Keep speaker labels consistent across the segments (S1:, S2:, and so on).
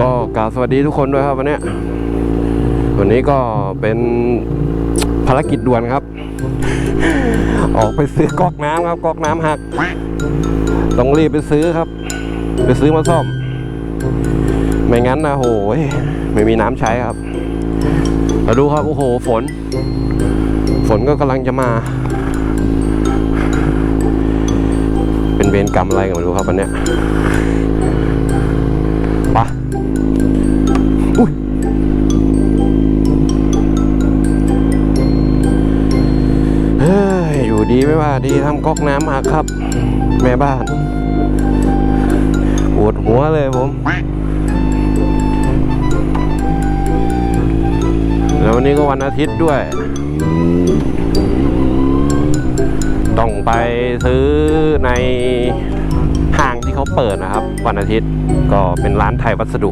S1: ก็กราบสวัสดีทุกคนด้วยครับวันนี้วันนี้ก็เป็นภารกิจด่วนครับ ออกไปซื้อก๊อกน้ำครับก๊อกน้ำหัก ต้องรีบไปซื้อครับ ไปซื้อมาซ่อม ไม่งั้นนะโหยไม่มีน้ำใช้ครับมาดูครับโอ้โหฝน ฝนก็กำลังจะมา เป็นเวรกรรมอะไรกันไม่รู้ครับวันนี้ ดีไม่ว่าดีทำก๊อกน้ำหักครับ แม่บ้านปวดหัวเลยผม แล้ววันนี้ก็วันอาทิตย์ด้วย ต้องไปซื้อในห้างที่เขาเปิดนะครับ วันอาทิตย์ก็เป็นร้านไทยวัสดุ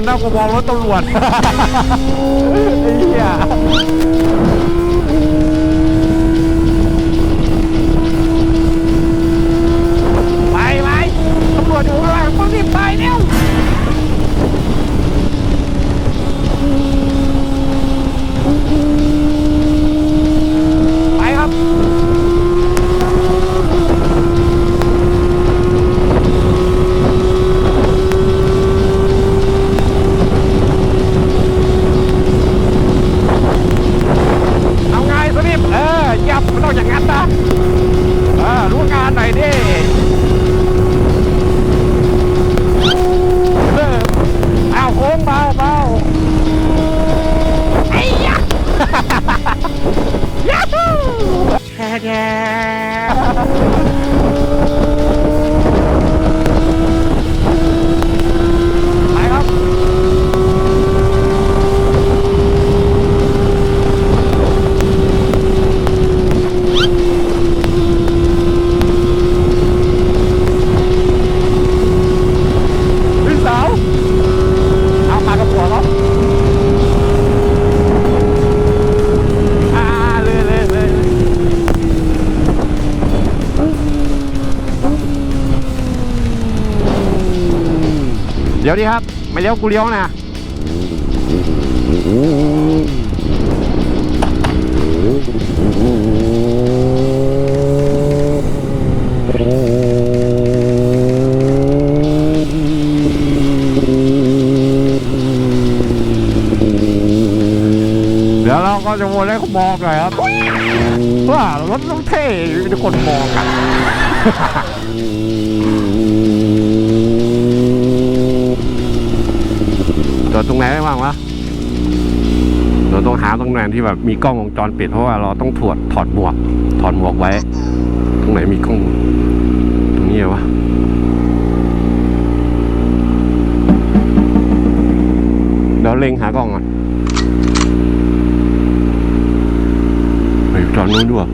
S1: นนะกูมองรถตำรวจไอ้เหี้ยไปไปตำรวจอยู่ข้างหลังมึงรีบไปเร็ว แยวดิครับ ไม่เลี้ยวกูเลี้ยวนะเดี๋ยวเราก็จะวนให้เขามองหน่อยครับว่ารถต้องเท่มีทุกคนมองกัน ดตรงไหนได้บ้างวะเดี๋ยวต้องหาตรงไหนที่แบบมีกล้องวงจรปิดเพราะว่าเราต้องถอดถอดหมวก ถอดหมวกไว้ ตรงไหนมีกล้องตรงนี้วะเดี๋ยวเล็งหากล้องก่อนไปจอดนู้นด้วย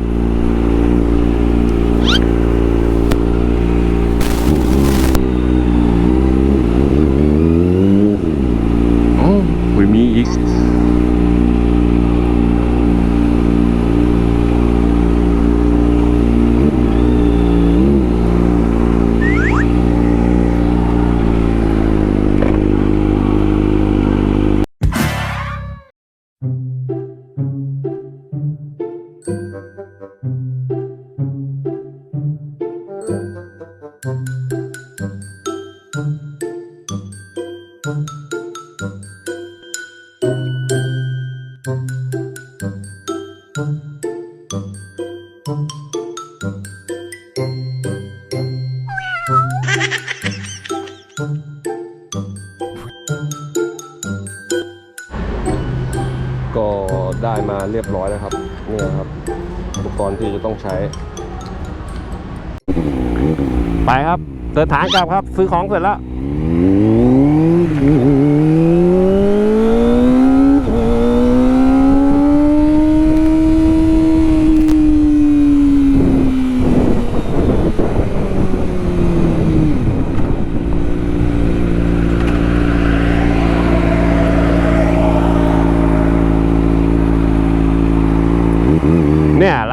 S1: ก็ได้มาเรียบร้อยแล้วครับนี่ครับ อุปกรณ์ที่จะต้องใช้ ไปครับเดินทางกลับครับ ซื้อของเสร็จแล้ว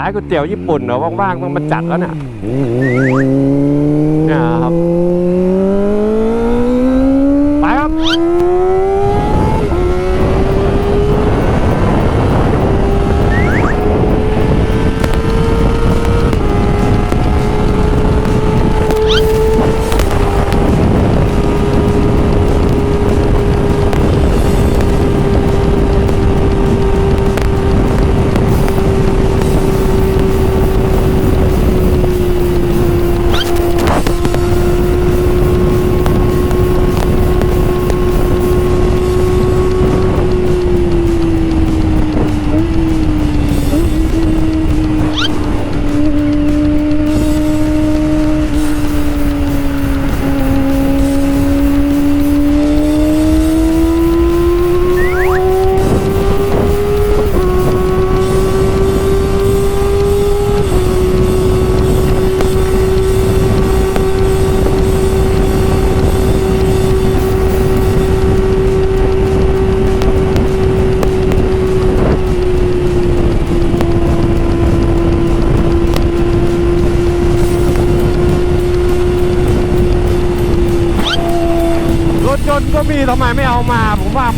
S1: เนี่ยร้านก๋วยเตี๋ยวญี่ปุ่นเนาะว่างๆต้องมาจัดแล้วเนี่ยเนี่ยครับ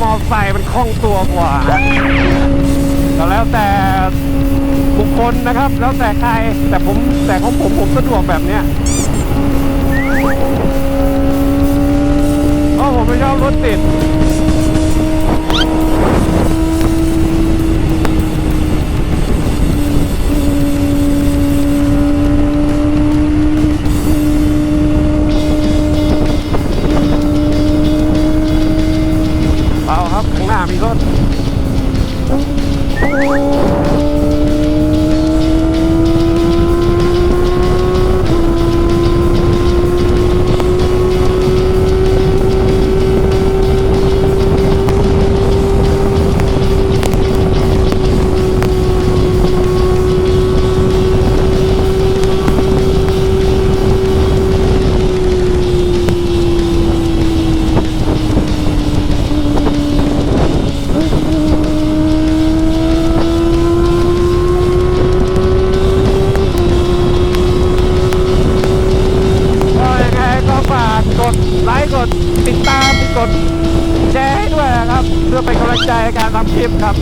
S1: มอไซค์มันคล่องตัวกว่าก็แล้วแต่บุคคลนะครับ แล้วแต่ใครแต่ผมแต่ของผมผมสะดวกแบบเนี้ยเพราะผมไม่ชอบรถติด การทำคลิปครับ